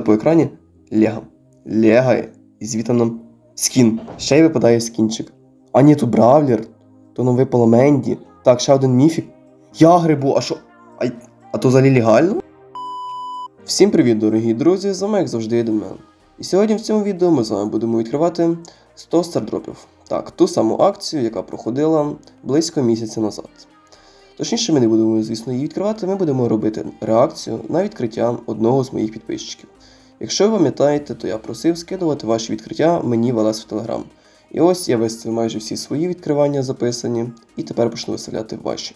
по екрані Лего. Лего і звітом нам скін. Ще й випадає скінчик. А ні, тут бравлер. То нам випало Менді. Так, ще один міфік. Я грибу, а що? А, а то взагалі легально? Всім привіт, дорогі друзі! З вами як завжди Єденмен. І сьогодні в цьому відео ми з вами будемо відкривати 100 стардропів. Так, ту саму акцію, яка проходила близько місяця назад. Точніше, ми не будемо, звісно, її відкривати, ми будемо робити реакцію на відкриття одного з моїх підписчиків. Якщо ви пам'ятаєте, то я просив скидувати ваші відкриття мені в в Телеграм. І ось я виставив майже всі свої відкривання записані, і тепер почну виставляти ваші.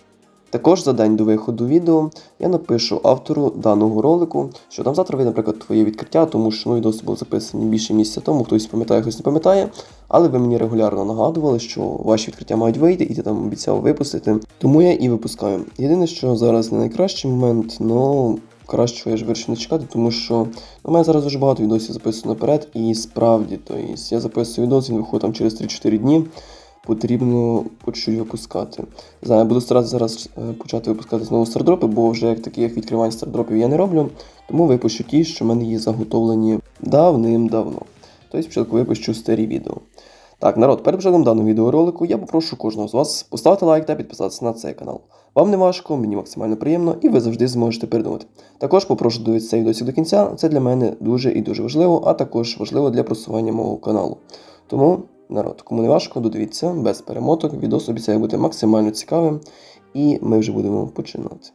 Також за день до виходу відео я напишу автору даного ролику, що там завтра ви, наприклад, твоє відкриття, тому що ну, відоси були записані більше місяця тому, хтось пам'ятає, хтось не пам'ятає. Але ви мені регулярно нагадували, що ваші відкриття мають вийти, і ти там обіцяв випустити. Тому я і випускаю. Єдине, що зараз не найкращий момент, ну кращого я ж вирішив чекати, тому що ну, у мене зараз дуже багато відосів записано наперед, і справді, то є, я записую відос, він виходить там через 3-4 дні потрібно по чуть випускати. Знаю, буду старатися зараз е, почати випускати знову стардропи, бо вже як таких відкривань стардропів я не роблю. Тому випущу ті, що в мене є заготовлені давним-давно. Тобто спочатку випущу старі відео. Так, народ, перед початком даного відеоролику я попрошу кожного з вас поставити лайк та підписатися на цей канал. Вам не важко, мені максимально приємно, і ви завжди зможете передумати. Також попрошу дивитися цей відосик до кінця, це для мене дуже і дуже важливо, а також важливо для просування мого каналу. Тому народ. Кому не важко, додивіться без перемоток. Відос обіцяє бути максимально цікавим, і ми вже будемо починати.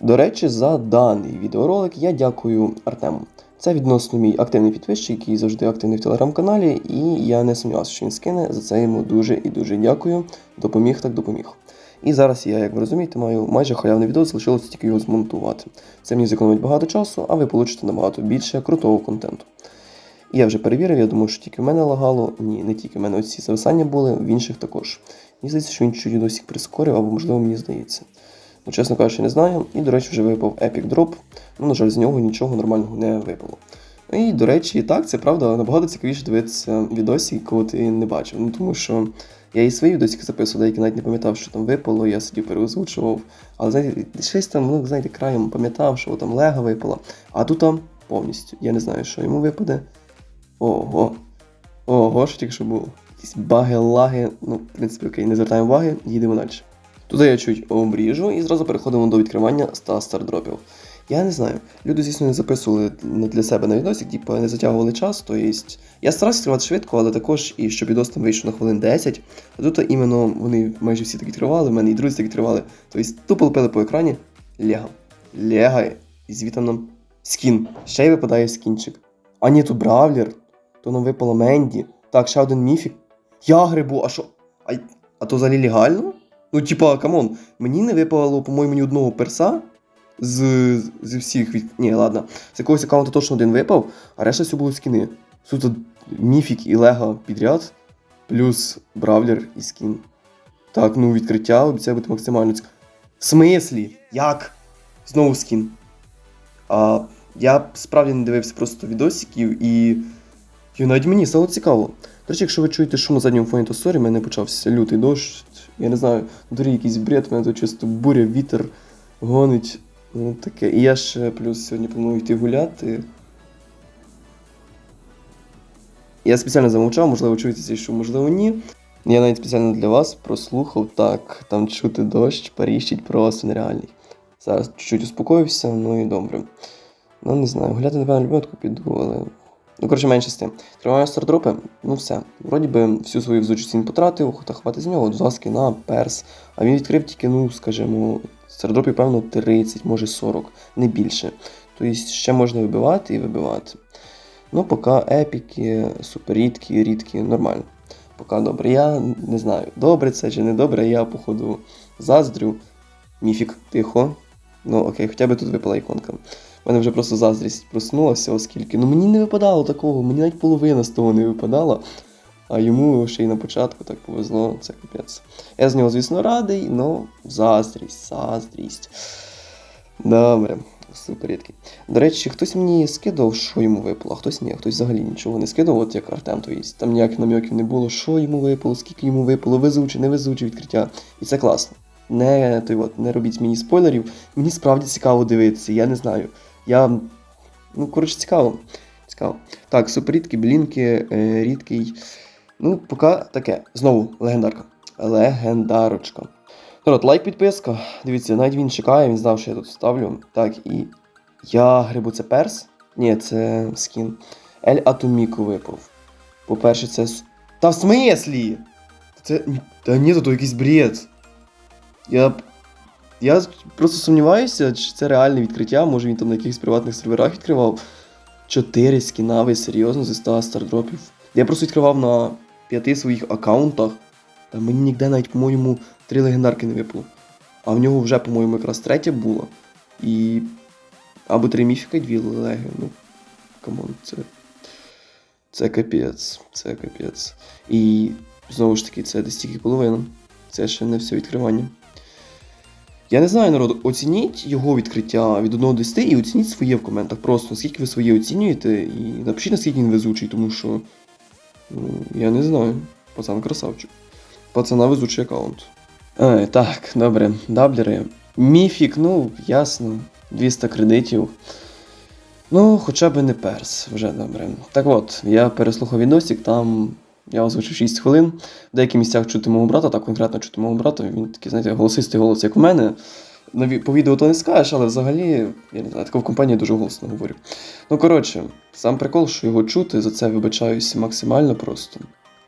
До речі, за даний відеоролик я дякую Артему. Це відносно мій активний підписчик, який завжди активний в телеграм-каналі, і я не сумнівався, що він скине. За це йому дуже і дуже дякую. Допоміг так допоміг. І зараз я, як ви розумієте, маю майже халявний відео, залишилося тільки його змонтувати. Це мені зекономить багато часу, а ви получите набагато більше крутого контенту. І я вже перевірив, я думаю, що тільки в мене лагало. Ні, не тільки в мене оці зависання були, в інших також. Мені здається, що він чуть відосик прискорив, або, можливо, мені здається. Ну, чесно кажучи, не знаю. І, до речі, вже випав Epic Drop. Ну, на жаль, з нього нічого нормального не випало. І, до речі, так, це правда, набагато цікавіше дивитися відосі, коли ти не бачив. Ну, тому що я і свої відосики записував, деякі навіть не пам'ятав, що там випало, я сидів переозвучував. Але знаєте, щось там, ну, знаєте, краєм пам'ятав, що там лего випало. А тут там повністю. Я не знаю, що йому випаде. Ого. Ого, що тільки що було. Якісь баги, лаги. Ну, в принципі, окей, не звертаємо уваги, їдемо далі. Туди я чуть обріжу і зразу переходимо до відкривання 100 стардропів. Я не знаю, люди, звісно, не записували для себе на відосик, типу не затягували час, то є. Я старався відкривати швидко, але також і щоб відос там вийшов на хвилин 10. А тут іменно вони майже всі так відкривали, в мене і друзі так відкривали. Тобто тупо лепили по екрані Лего. Лего і звітом нам скін. Ще й випадає скінчик. А ні, тут бравлер. То нам випало Менді. Так, ще один міфік. Я грибу, а що? А, а то взагалі легально? Ну, типа, камон, мені не випало, по-моєму, ні одного перса з з всіх від. Ні, ладно. З якогось аккаунту точно один випав, а решта все було скіни. Суто міфік і лего підряд, плюс бравлер і скін. Так, ну відкриття обіцяє бути максимально цікаво. В смислі? Як? Знову скін. А, Я справді не дивився просто відосиків і. І навіть мені стало цікаво. До речі, якщо ви чуєте шум на задньому фоні, то сорі, в мене почався лютий дощ. Я не знаю, дурі якийсь бред, мене тут чисто буря, вітер гонить. Ну таке. І я ще плюс сьогодні планую йти гуляти. Я спеціально замовчав, можливо, чуєте цей шум, можливо, ні. Я навіть спеціально для вас прослухав так, там чути дощ, паріщить просто нереальний. Зараз чуть-чуть успокоївся, ну і добре. Ну, не знаю, гуляти, напевно, любятку піду, але. Ну, коротше, менше з тим. Тримаю стардропи, ну все. Вроді би всю свою взучість він потратив, хота хватить з нього, два скіна, перс. А він відкрив тільки, ну, скажімо, стардропів, певно, 30, може 40, не більше. Тобто ще можна вибивати і вибивати. Ну, поки епіки, суперрідкі, рідкі, нормально. Поки добре. Я не знаю, добре це чи не добре, я, походу, заздрю. Міфік, тихо. Ну, окей, хоча б тут випала іконка. У мене вже просто заздрість проснулася, оскільки. Ну мені не випадало такого, мені навіть половина з того не випадала. А йому ще й на початку так повезло, це капець. Я з нього, звісно, радий, але заздрість, заздрість. Добре, супер рідкий. До речі, хтось мені скидав, що йому випало, а хтось ні, хтось взагалі нічого не скидав, от як Артем, то. Там ніяких наміків не було, що йому випало, скільки йому випало, везуче, не везуче відкриття. І це класно. Не той от, не робіть мені спойлерів. Мені справді цікаво дивитися, я не знаю. Я Ну, коротше, цікаво. Цікаво. Так, суперрідкі, блінки, е, рідкий. Ну, поки таке. Знову легендарка. Легендарочка. Народ, лайк, підписка. Дивіться, навіть він чекає, він знав, що я тут ставлю. Так, і я грибу це перс. Ні, це скін. Ель Атоміку випав. По-перше, це. Та в смислі? Це. Та ні, то якийсь бред. Я. Я просто сумніваюся, чи це реальне відкриття, може він там на якихось приватних серверах відкривав. Чотири скіна, ви серйозно зі 100 стардропів. Я просто відкривав на п'яти своїх аккаунтах. Та мені ніде навіть, по-моєму, три легендарки не випало. А в нього вже, по-моєму, якраз третя була. І. Або три міфіка і дві леги. Ну, камон, це. Це капець. Це капець. І знову ж таки, це десь тільки половина. Це ще не все відкривання. Я не знаю, народ, оцініть його відкриття від 1 до 10 і оцініть своє в коментах. Просто наскільки ви своє оцінюєте, і напишіть, наскільки він везучий, тому що. Ну, я не знаю. Пацан красавчик. Пацана везучий аккаунт. Ай, так, добре, даблери. Міфік, ну, ясно. 200 кредитів. Ну, хоча б не перс, вже добре. Так от, я переслухав відосик, там я озвучив 6 хвилин. В деяких місцях чути мого брата, так конкретно чути мого брата. Він такий, знаєте, голосистий голос, як у мене. По відео то не скажеш, але взагалі, я не знаю, тако в компанії дуже голосно говорю. Ну, коротше, сам прикол, що його чути, за це вибачаюсь максимально просто.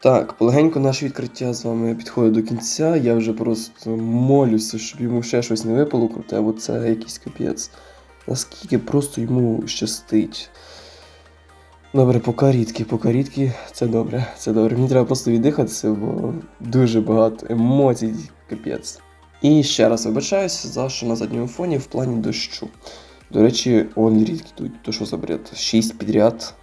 Так, полегенько наше відкриття з вами підходить до кінця. Я вже просто молюся, щоб йому ще щось не випало круте, бо це якийсь капець. Наскільки просто йому щастить. Добре, поки рідкі, це добре, це добре. Мені треба просто віддихатися, бо дуже багато емоцій, капець. І ще раз вибачаюся за що на задньому фоні в плані дощу. До речі, он рідкі тут, то що за бред? Шість підряд.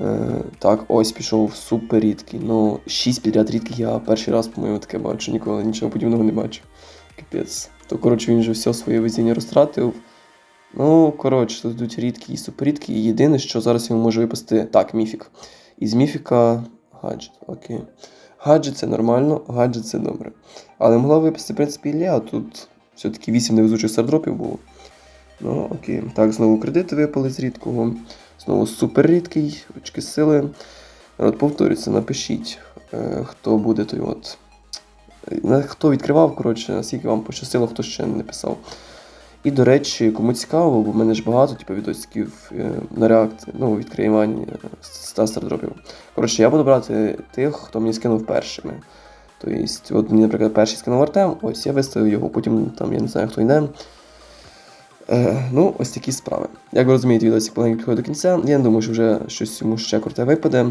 Е, так, ось пішов супер рідкий. Ну, шість підряд рідких я перший раз, по-моєму, таке бачу, ніколи нічого подібного не бачив. Капець. То, коротше, він же все своє везіння розтратив. Ну, коротше, тут йдуть рідкі і суперрідкі. І єдине, що зараз йому може випасти. Так, міфік. Із міфіка гаджет. Окей. Гаджет це нормально, гаджет це добре. Але могла випасти, в принципі, Ілля, тут все-таки 8 невезучих стардропів було. Ну, окей. Так, знову кредити випали з рідкого. Знову супер рідкий, очки сили. От повторюється, напишіть, е, хто буде той от. Е, Хто відкривав, коротше, наскільки вам пощастило, хто ще не писав. І, до речі, кому цікаво, бо в мене ж багато типу, відосиків е, на реакції, ну, відкривання 100 стардропів. Коротше, я буду брати тих, хто мені скинув першими. Тобто, от мені, наприклад, перший скинув Артем, ось я виставив його, потім там я не знаю, хто йде. Е, ну, ось такі справи. Як ви розумієте, відосик полегенько підходить до кінця. Я не думаю, що вже щось йому ще круте випаде.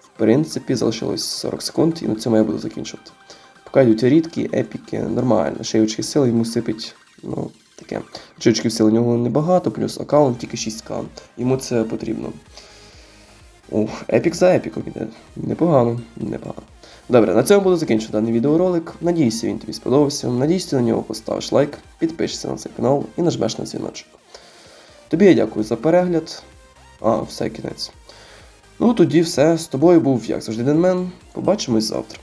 В принципі, залишилось 40 секунд, і на цьому я буду закінчувати. Поки йдуть рідкі, епіки, нормально. Ще й очки сили йому сипить. Ну, таке. Чи очків сили у нього небагато, плюс аккаунт тільки 6к. Йому це потрібно. Ух, епік за епіком іде. Непогано, непогано. Добре, на цьому буду закінчувати даний відеоролик. Надіюся, він тобі сподобався. Надіюсь, ти на нього поставиш лайк, підпишешся на цей канал і нажмеш на дзвіночок. Тобі я дякую за перегляд. А, все кінець. Ну тоді все. З тобою був, як завжди, Денмен. Побачимось завтра.